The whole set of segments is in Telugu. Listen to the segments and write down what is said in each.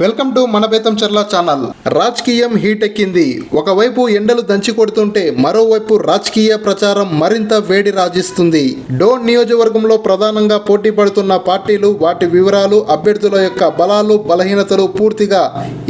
వెల్కమ్ టు మన బేతం చర్ల ఛానల్. రాజకీయం హీట్ ఎక్కింది. ఒకవైపు ఎండలు దంచి కొడుతుంటే మరోవైపు రాజకీయ ప్రచారం మరింత వేడి రాజిస్తుంది. డోన్ నియోజకవర్గంలో ప్రధానంగా పోటీ పడుతున్న పార్టీలు వాటి వివరాలు అభ్యర్థుల యొక్క బలాలు బలహీనతలు పూర్తిగా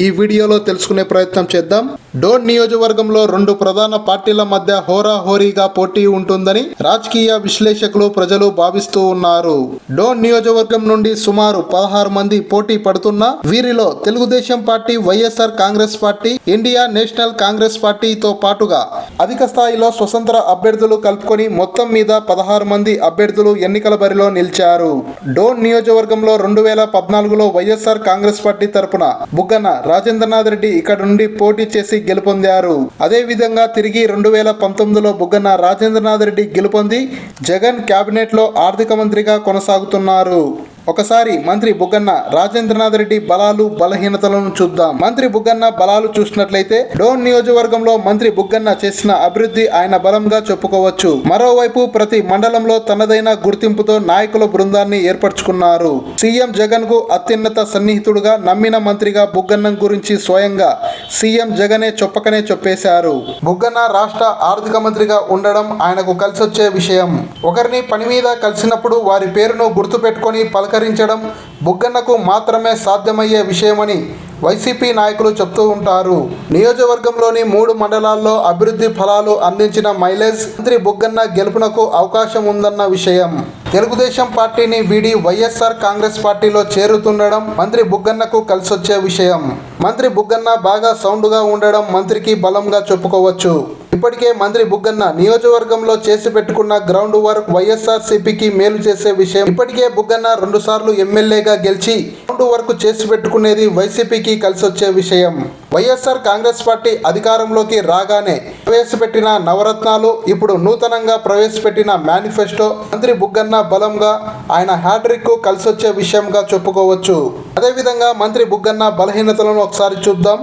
ఈ వీడియోలో తెలుసుకునే ప్రయత్నం చేద్దాం. డోన్ నియోజకవర్గంలో రెండు ప్రధాన పార్టీల మధ్య హోరాహోరీగా పోటీ ఉంటుందని రాజకీయ విశ్లేషకులు ప్రజలు భావిస్తూ ఉన్నారు. డోన్ నియోజకవర్గం నుండి సుమారు పదహారు మంది పోటీ పడుతున్నా వీరిలో Telugu Desam party YSR Congress party India national Congress పార్టీతో పాటుగా అధిక స్థాయిలో స్వతంత్ర అభ్యర్థులు కలుపుకొని మొత్తం మీద పదహారు మంది అభ్యర్థులు ఎన్నికల బరిలో నిలిచారు. డోన్ నియోజకవర్గంలో రెండు వేల పద్నాలుగులో వైఎస్ఆర్ కాంగ్రెస్ పార్టీ తరపున బుగ్గన రాజేంద్రనాథ్ రెడ్డి ఇక్కడ నుండి పోటీ చేసి గెలుపొందారు. అదే విధంగా తిరిగి రెండు వేల పంతొమ్మిదిలో బుగ్గన రాజేంద్రనాథ్ రెడ్డి గెలుపొంది జగన్ కేబినెట్లో ఆర్థిక మంత్రిగా కొనసాగుతున్నారు. ఒకసారి మంత్రి బుగ్గన్న రాజేంద్రనాథ్ రెడ్డి బలాలు బలహీనతలను చూద్దాం. మంత్రి బుగ్గన్న బలాలు చూసినట్లయితే డోన్ నియోజకవర్గంలో మంత్రి బుగ్గన్న చేసిన అభివృద్ధి ఆయన బలంగా చెప్పుకోవచ్చు. మరోవైపు ప్రతి మండలంలో తనదైన గుర్తింపుతో నాయకుల బృందాన్ని ఏర్పరచుకున్నారు. సీఎం జగన్కు అత్యున్నత సన్నిహితుడుగా నమ్మిన మంత్రిగా బుగ్గన్న గురించి స్వయంగా సీఎం జగనే చొప్పకనే చెప్పేశారు. బుగ్గన్న రాష్ట్ర ఆర్థిక మంత్రిగా ఉండడం ఆయనకు కలిసొచ్చే విషయం. ఒకరిని పని మీద కలిసినప్పుడు వారి పేరును గుర్తుపెట్టుకొని సహకరించడం బుగ్గన్నకు మాత్రమే సాధ్యమయ్యే విషయమని వైసీపీ నాయకులు చెప్తూ ఉంటారు. నియోజకవర్గంలోని మూడు మండలాల్లో అభివృద్ధి ఫలాలు అందించిన మైలేజ్ మంత్రి బుగ్గన్న గెలుపునకు అవకాశం ఉందన్న విషయం. తెలుగుదేశం పార్టీని వీడి వైఎస్ఆర్ కాంగ్రెస్ పార్టీలో చేరుతుండడం మంత్రి బుగ్గన్నకు కలిసొచ్చే విషయం. మంత్రి బుగ్గన్న బాగా సౌండ్గా ఉండడం మంత్రికి బలంగా చెప్పుకోవచ్చు. ఇప్పటికే మంత్రి బుగ్గన్న నియోజకవర్గంలో చేసి పెట్టుకున్న గ్రౌండ్ వర్క్ వైఎస్ఆర్ సిపికి మేలు చేసే విషయం. ఇప్పటికే బుగ్గన్న రెండు సార్లు ఎమ్మెల్యేగా గెలిచి గ్రౌండ్ వర్క్ చేసి పెట్టుకునేది వైసీపీకి కలిసొచ్చే విషయం. వైఎస్ఆర్ కాంగ్రెస్ పార్టీ అధికారంలోకి రాగానే ప్రవేశపెట్టిన నవరత్నాలు ఇప్పుడు నూతనంగా ప్రవేశపెట్టిన మేనిఫెస్టో మంత్రి బుగ్గన్న బలంగా ఆయన హ్యాట్రిక్ కలిసొచ్చే విషయంగా చెప్పుకోవచ్చు. అదేవిధంగా మంత్రి బుగ్గన్న బలహీనతలను ఒకసారి చూద్దాం.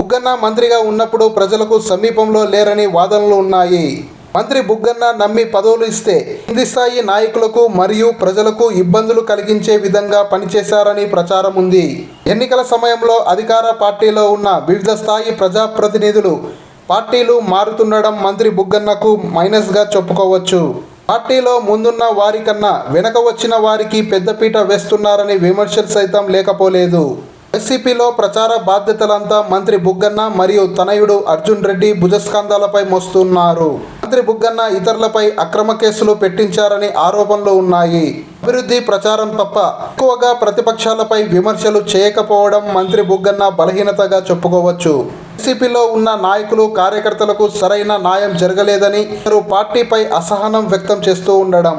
బుగ్గన్న మంత్రిగా ఉన్నప్పుడు ప్రజలకు సమీపంలో లేరని వాదనలు ఉన్నాయి. మంత్రి బుగ్గన్న నమ్మి పదవులు ఇస్తే కింది స్థాయి నాయకులకు మరియు ప్రజలకు ఇబ్బందులు కలిగించే విధంగా పనిచేశారని ప్రచారం ఉంది. ఎన్నికల సమయంలో అధికార పార్టీలో ఉన్న వివిధ స్థాయి ప్రజాప్రతినిధులు పార్టీలు మారుతుండడం మంత్రి బుగ్గన్నకు మైనస్గా చెప్పుకోవచ్చు. పార్టీలో ముందున్న వారికన్నా వెనక వచ్చిన వారికి పెద్దపీట వేస్తున్నారని విమర్శలు సైతం లేకపోలేదు. వైసీపీలో ప్రచార బాధ్యతలంతా మంత్రి బుగ్గన్న మరియు తనయుడు అర్జున్ రెడ్డి భుజస్కంధాలపై మోస్తున్నారు. మంత్రి బుగ్గన్న ఇతరులపై అక్రమ కేసులు పెట్టించారని ఆరోపణలు ఉన్నాయి. అభివృద్ధి ప్రచారం తప్ప ఎక్కువగా ప్రతిపక్షాలపై విమర్శలు చేయకపోవడం మంత్రి బుగ్గన్న బలహీనతగా చెప్పుకోవచ్చు. వైసీపీలో ఉన్న నాయకులు కార్యకర్తలకు సరైన న్యాయం జరగలేదని వారు పార్టీపై అసహనం వ్యక్తం చేస్తూ ఉండడం.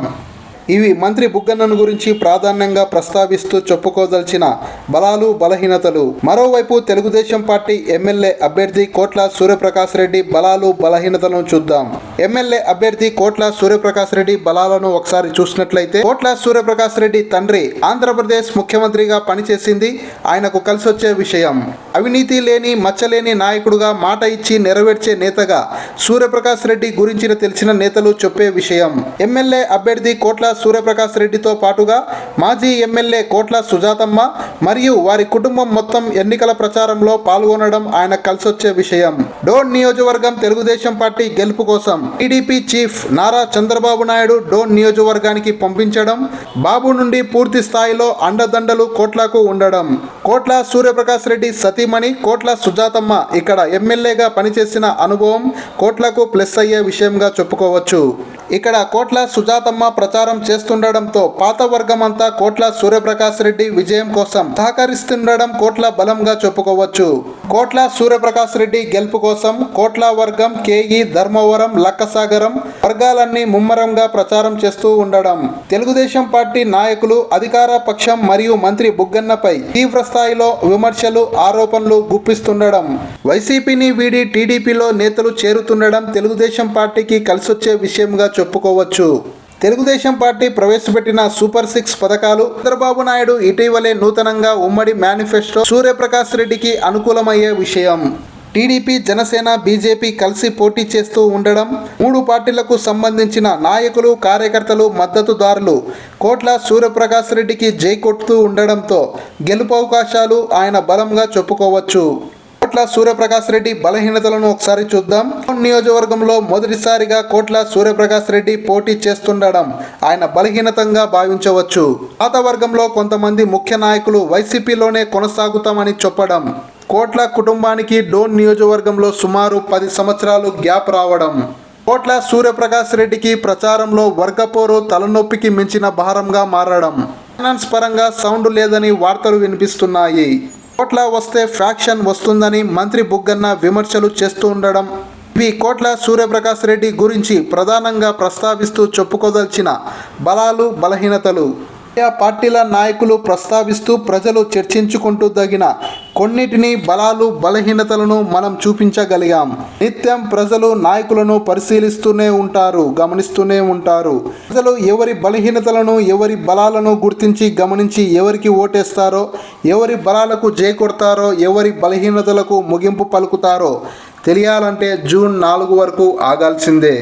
ఇవి మంత్రి బుగ్గన్నను గురించి ప్రాధాన్యంగా ప్రస్తావిస్తూ చెప్పుకోదలిచిన బలాలు బలహీనతలు. మరోవైపు తెలుగుదేశం పార్టీ ఎమ్మెల్యే అభ్యర్థి కోట్ల సూర్యప్రకాష్ రెడ్డి బలాలు బలహీనతలను చూద్దాం. ఎమ్మెల్యే అభ్యర్థి కోట్ల సూర్యప్రకాష్ రెడ్డి బలాలను ఒకసారి చూసినట్లయితే కోట్ల సూర్యప్రకాష్ రెడ్డి తండ్రి ఆంధ్రప్రదేశ్ ముఖ్యమంత్రిగా పనిచేసింది ఆయనకు కలిసొచ్చే విషయం. అవినీతి లేని మచ్చలేని నాయకుడుగా మాట ఇచ్చి నెరవేర్చే నేతగా సూర్యప్రకాష్ రెడ్డి గురించిన తెలిసిన నేతలు చెప్పే విషయం. ఎమ్మెల్యే అభ్యర్థి కోట్ల సూర్యప్రకాష్ రెడ్డితో పాటుగా మాజీ ఎమ్మెల్యే కోట్ల సుజాతమ్మ మరియు వారి కుటుంబం మొత్తం ఎన్నికల ప్రచారంలో పాల్గొనడం ఆయన కలిసొచ్చే విషయం. డోన్ నియోజకవర్గం తెలుగుదేశం పార్టీ గెలుపు కోసం టీడీపీ చీఫ్ నారా చంద్రబాబు నాయుడు డోన్ నియోజకవర్గానికి పంపించడం బాబు నుండి పూర్తి స్థాయిలో అండదండలు కోట్లకు ఉండడం. కోట్ల సూర్యప్రకాష్ రెడ్డి సతీమణి కోట్ల సుజాతమ్మ ఇక్కడ ఎమ్మెల్యేగా పనిచేసిన అనుభవం కోట్లకు ప్లస్ అయ్యే విషయంగా చెప్పుకోవచ్చు. ఇక్కడ కోట్ల సుజాతమ్మ ప్రచారం చేస్తుండడంతో పాత వర్గం అంతా కోట్ల సూర్యప్రకాష్ రెడ్డి విజయం కోసం సహకరిస్తుండడం కోట్ల బలంగా చెప్పుకోవచ్చు. కోట్ల సూర్యప్రకాష్ రెడ్డి గెలుపు కోసం కోట్ల వర్గం కేఈ ధర్మవరం లక్కసాగరం వర్గాలన్నీ ముమ్మరంగా ప్రచారం చేస్తూ ఉండడం. తెలుగుదేశం పార్టీ నాయకులు అధికార పక్షం మరియు మంత్రి బుగ్గన్నపై తీవ్ర స్థాయిలో విమర్శలు ఆరోపణలు గుప్పిస్తుండడం. వైసీపీని వీడి టీడీపీలో నేతలు చేరుతుండడం తెలుగుదేశం పార్టీకి కలిసొచ్చే విషయంగా చెప్పుకోవచ్చు. తెలుగుదేశం పార్టీ ప్రవేశపెట్టిన సూపర్ సిక్స్ పథకాలు చంద్రబాబు నాయుడు ఇటీవలే నూతనంగా ఉమ్మడి మేనిఫెస్టో సూర్యప్రకాష్ రెడ్డికి అనుకూలమయ్యే విషయం. టీడీపీ జనసేన బీజేపీ కలిసి పోటీ చేస్తూ ఉండడం మూడు పార్టీలకు సంబంధించిన నాయకులు కార్యకర్తలు మద్దతుదారులు కోట్ల సూర్యప్రకాష్ రెడ్డికి జై కొడుతూ ఉండడంతో గెలుపు అవకాశాలు ఆయన బలంగా చెప్పుకోవచ్చు. కోట్ల సూర్యప్రకాష్ రెడ్డి బలహీనతలను ఒకసారి చూద్దాం. నియోజకవర్గంలో మొదటిసారిగా కోట్ల సూర్యప్రకాష్ రెడ్డి పోటీ చేస్తుండడం ఆయన బలహీనతంగా భావించవచ్చు. పాత వర్గంలో కొంతమంది ముఖ్య నాయకులు వైసీపీలోనే కొనసాగుతామని చెప్పడం కోట్ల కుటుంబానికి డోన్ నియోజకవర్గంలో సుమారు పది సంవత్సరాలు గ్యాప్ రావడం. కోట్ల సూర్యప్రకాష్ రెడ్డికి ప్రచారంలో వర్గపోరు తలనొప్పికి మించిన భారంగా మారడం. ఫైనాన్స్ పరంగా సౌండ్ లేదని వార్తలు వినిపిస్తున్నాయి. కోట్ల వస్తే ఫ్యాక్షన్ వస్తుందని మంత్రి బుగ్గన్న విమర్శలు చేస్తూ ఉండడం. ఇవి కోట్ల సూర్యప్రకాష్ రెడ్డి గురించి ప్రధానంగా ప్రస్తావిస్తూ చెప్పుకోదల్చిన బలాలు బలహీనతలు. ఆయా పార్టీల నాయకులు ప్రస్తావిస్తూ ప్రజలు చర్చించుకుంటూ తగిన కొన్నిటిని బలాలు బలహీనతలను మనం చూపించగలిగాం. నిత్యం ప్రజలు నాయకులను పరిశీలిస్తూనే ఉంటారు గమనిస్తూనే ఉంటారు. ప్రజలు ఎవరి బలహీనతలను ఎవరి బలాలను గుర్తించి గమనించి ఎవరికి ఓటేస్తారో ఎవరి బలాలకు జై కొడతారో ఎవరి బలహీనతలకు ముగింపు పలుకుతారో తెలియాలంటే జూన్ నాలుగు వరకు ఆగాల్సిందే.